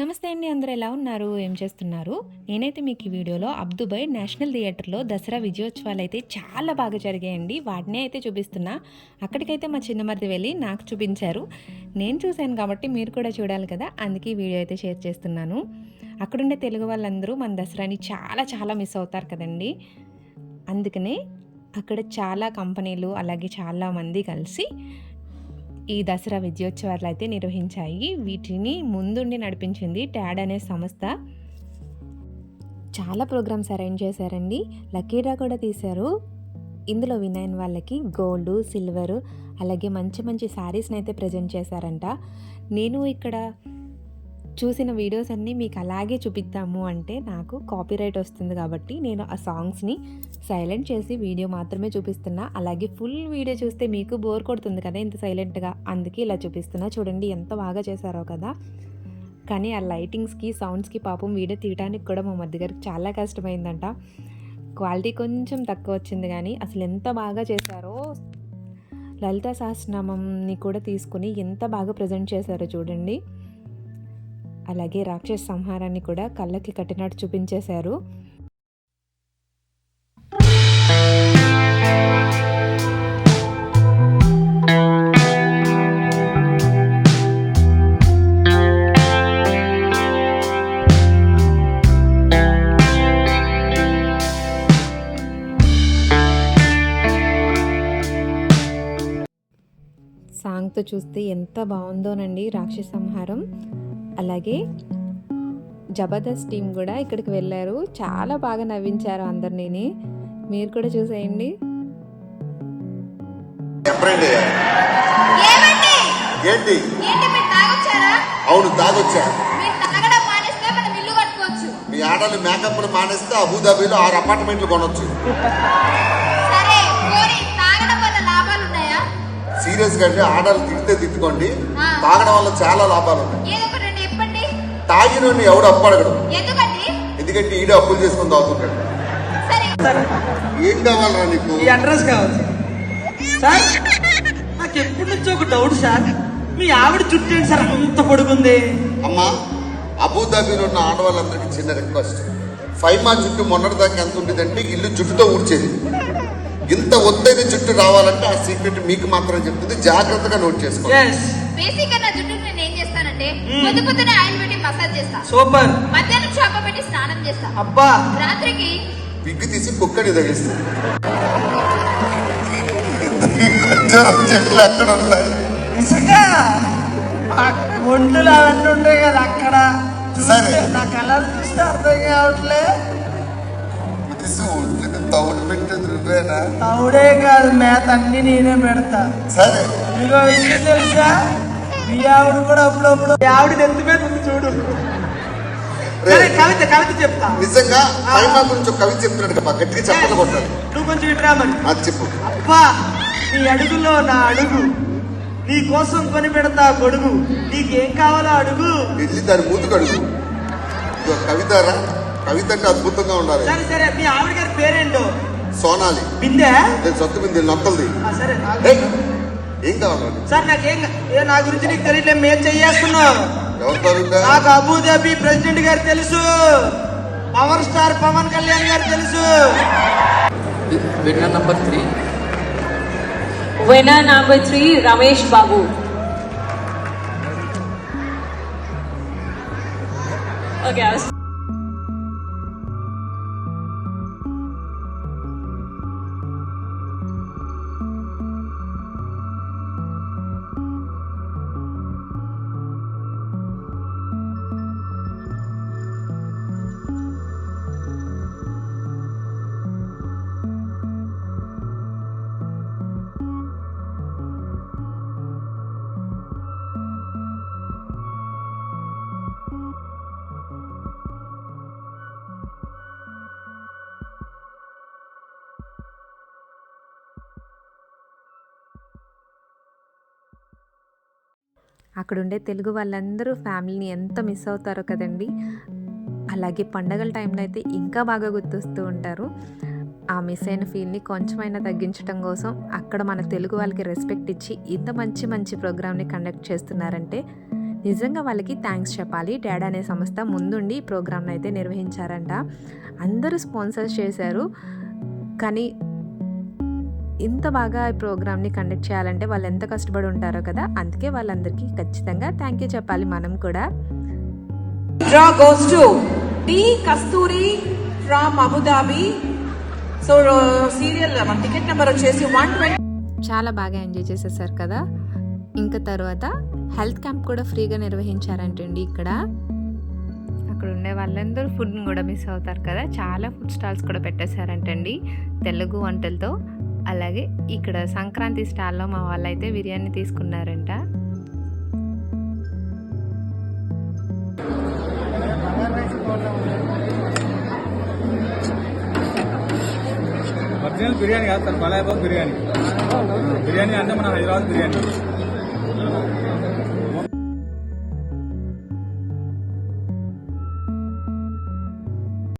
నమస్తే అండి అందరు ఎలా ఉన్నారు? ఏం చేస్తున్నారు? నేనైతే మీకు ఈ వీడియోలో అబ్దుబై నేషనల్ థియేటర్లో దసరా విజయోత్సవాలు అయితే చాలా బాగా జరిగాయండి. వాటినే అయితే చూపిస్తున్నా. అక్కడికైతే మా చిన్నమరిది వెళ్ళి నాకు చూపించారు. నేను చూశాను కాబట్టి మీరు కూడా చూడాలి కదా? అందుకే ఈ వీడియో అయితే షేర్ చేస్తున్నాను. అక్కడుండే తెలుగు వాళ్ళందరూ మన దసరాని చాలా చాలా మిస్ అవుతారు కదండి. అందుకనే అక్కడ చాలా కంపెనీలు అలాగే చాలా మంది కలిసి ఈ దసరా విద్యోత్సవాలు అయితే నిర్వహించాయి. వీటిని ముందుండి నడిపించింది ట్యాడ్ అనే సంస్థ. చాలా ప్రోగ్రామ్స్ అరేంజ్ చేశారండి. లకీరా కూడా తీశారు. ఇందులో వినయన్ వాళ్ళకి గోల్డ్ సిల్వర్ అలాగే మంచి మంచి శారీస్ని అయితే ప్రజెంట్ చేశారంట. నేను ఇక్కడ చూసిన వీడియోస్ అన్నీ మీకు అలాగే చూపిద్దాము అంటే నాకు కాపీరైట్ వస్తుంది కాబట్టి నేను ఆ సాంగ్స్ని సైలెంట్ చేసి వీడియో మాత్రమే చూపిస్తున్నా. అలాగే ఫుల్ వీడియో చూస్తే మీకు బోర్ కొడుతుంది కదా ఇంత సైలెంట్గా. అందుకే ఇలా చూపిస్తున్నా. చూడండి ఎంత బాగా చేశారో కదా. కానీ ఆ లైటింగ్స్కి సౌండ్స్కి పాపం వీడియో తీయడానికి కూడా మా మధ్య గారికి చాలా కష్టమైందంట. క్వాలిటీ కొంచెం తక్కువ వచ్చింది కానీ అసలు ఎంత బాగా చేశారో. లలిత సహస్రనామంని కూడా తీసుకుని ఎంత బాగా ప్రజెంట్ చేశారో చూడండి. అలాగే రాక్షస సంహారాన్ని కూడా కళ్ళకి కట్టినట్టు చూపించేశారు. సాంగ్తో చూస్తే ఎంత బాగుందోనండి రాక్షస సంహారం. అలాగే జబర్దస్త్ టీం కూడా ఇక్కడికి వెళ్ళారు. చాలా బాగా నవ్వించారు అందరినీ మీరు కూడా చూసేయండి. ఏంటి? అవును తాగొచ్చా? మీ ఆడలు మేకప్ మానేస్తే అబుదాబిలో ఆరు అపార్ట్మెంట్లు కొనొచ్చు. సరే పోనీ తాగడం వల్ల లాభాలు ఉన్నాయా? సీరియస్గా అంటే ఆడలు తిడితే తిట్టుకోండి. తాగడం వల్ల చాలా లాభాలు ఉన్నాయి. తాగినోడిని ఎవడు అప్పు అడగడు. ఎందుకండి? ఎందుకంటే ఈడే అప్పులు చేసుకుని తాగుతుంటాడు. సరే. ఏం కావాలరా నీకు? ఈ అడ్రస్ కావాలి. సార్ నాకు ఎప్పటి నుంచో ఒక డౌట్ సార్. మీ ఆవిడ చుట్టూ సార్ అంత పొడుగుంది అమ్మా అబుదాబిలో ఉన్న ఆడవాళ్ళందరికీ చిన్న రిక్వెస్ట్ ఫైవ్ మా చుట్టూ మొన్నటి దాకా ఎంత ఉండేదంటే ఇల్లు జుట్టుతో ఊడ్చేది. ఇంత ఒత్తైన చుట్టూ రావాలంటే ఆ సీక్రెట్ మీకు మాత్రం చెప్తుంది. జాగ్రత్తగా నోట్ చేసుకో ఎస్ బేసిక్గా నా జుట్టుకు నేను ఏం చేస్తానంటే పొద్దు పొద్దునే ఆయిల్ పెట్టి మసాజ్ చేస్తా. సూపర్. మధ్యాహ్నం చేప పెట్టి స్నానం చేస్తా. అబ్బా. రాత్రికి పిగ్గు తీసి కుక్కని ఉన్నాయి నిజంగా? ఆ ఒంట్లు అవన్నీ ఉంటాయి కదా అక్కడ. సరే. నా కలర్ చూస్తే అర్థం కావట్లే తౌడు పెట్టేది నువ్వేనా? తవుడే కాదు మేత అన్ని నేనే పెడతా. సరే. మీకు విషయం తెలుసా? మీ ఆవిడ కూడా అప్పుడప్పుడు మీ ఆవిడ ఎంత మీద ఉంది చూడు. సరే కవిత కవిత చెప్తా. నిజంగా ఫైమా గురించి ఒక కవి చెప్తున్నాడు కదా గట్టిగా చెప్పలు నువ్వు కొంచెం ఇట్రా మరి. అది చెప్పు. అబ్బా నీ అడుగులో నా అడుగు. నీ కోసం కొని పెడతా గొడుగు. నీకేం కావాలో అడుగు. వెళ్ళి దాని మూతుకు అడుగు. కవితారా కవిత అంటే అద్భుతంగా ఉండాలి. సరే సరే. మీ ఆవిడ గారి పేరేంటో? సోనాలి. బిందె? సొత్తు మీద నొక్కలది ఆ, సరే ఏం కావాలి? సార్ నాకేం ఏ నా గురించి నీకు తెలియట్లే మేం కావాలంటే నాకు అబుదాబి ప్రెసిడెంట్ గారు తెలుసు. పవర్ స్టార్ పవన్ కళ్యాణ్ గారు తెలుసు. winner number three Winner number three, Ramesh Babu. Okay, అక్కడుండే తెలుగు వాళ్ళందరూ ఫ్యామిలీని ఎంత మిస్ అవుతారో కదండి. అలాగే పండగల టైంలో అయితే ఇంకా బాగా గుర్తొస్తూ ఉంటారు. ఆ మిస్ అయిన ఫీల్ని కొంచెమైనా తగ్గించడం కోసం అక్కడ మన తెలుగు వాళ్ళకి రెస్పెక్ట్ ఇచ్చి ఇంత మంచి మంచి ప్రోగ్రామ్ని కండక్ట్ చేస్తున్నారంటే నిజంగా వాళ్ళకి థ్యాంక్స్ చెప్పాలి. డాడ్ అనే సంస్థ ముందుండి ఈ ప్రోగ్రామ్ని అయితే నిర్వహించారంట. అందరూ స్పాన్సర్స్ చేశారు. కానీ ఇంత బాగా ఈ ప్రోగ్రామ్ని కండక్ట్ చేయాలంటే వాళ్ళు ఎంత కష్టపడి ఉంటారో కదా అందుకే వాళ్ళందరికీ ఖచ్చితంగా థ్యాంక్ యూ చెప్పాలి మనం కూడా. Goes to T. Kasturi from Abu Dhabi. So serial మన టికెట్ నెంబర్ వచ్చేసి వన్ ట్వంటీ చాలా బాగా ఎంజాయ్ చేసేసారు కదా. ఇంకా తర్వాత హెల్త్ క్యాంప్ కూడా ఫ్రీగా నిర్వహించారంటండి ఇక్కడ. అక్కడ ఉండే వాళ్ళందరూ ఫుడ్ని కూడా మిస్ అవుతారు కదా. చాలా ఫుడ్ స్టాల్స్ కూడా పెట్టేశారంటండి. తెలుగు వంటలతో. అలాగే ఇక్కడ సంక్రాంతి స్టాల్లో మా వాళ్ళైతే బిర్యానీ తీసుకున్నారంట. ఒరిజినల్ బిర్యానీ కాదు సార్ బలాయిబాబు బిర్యానీ. బిర్యానీ అంటే మన హైదరాబాద్ బిర్యానీ.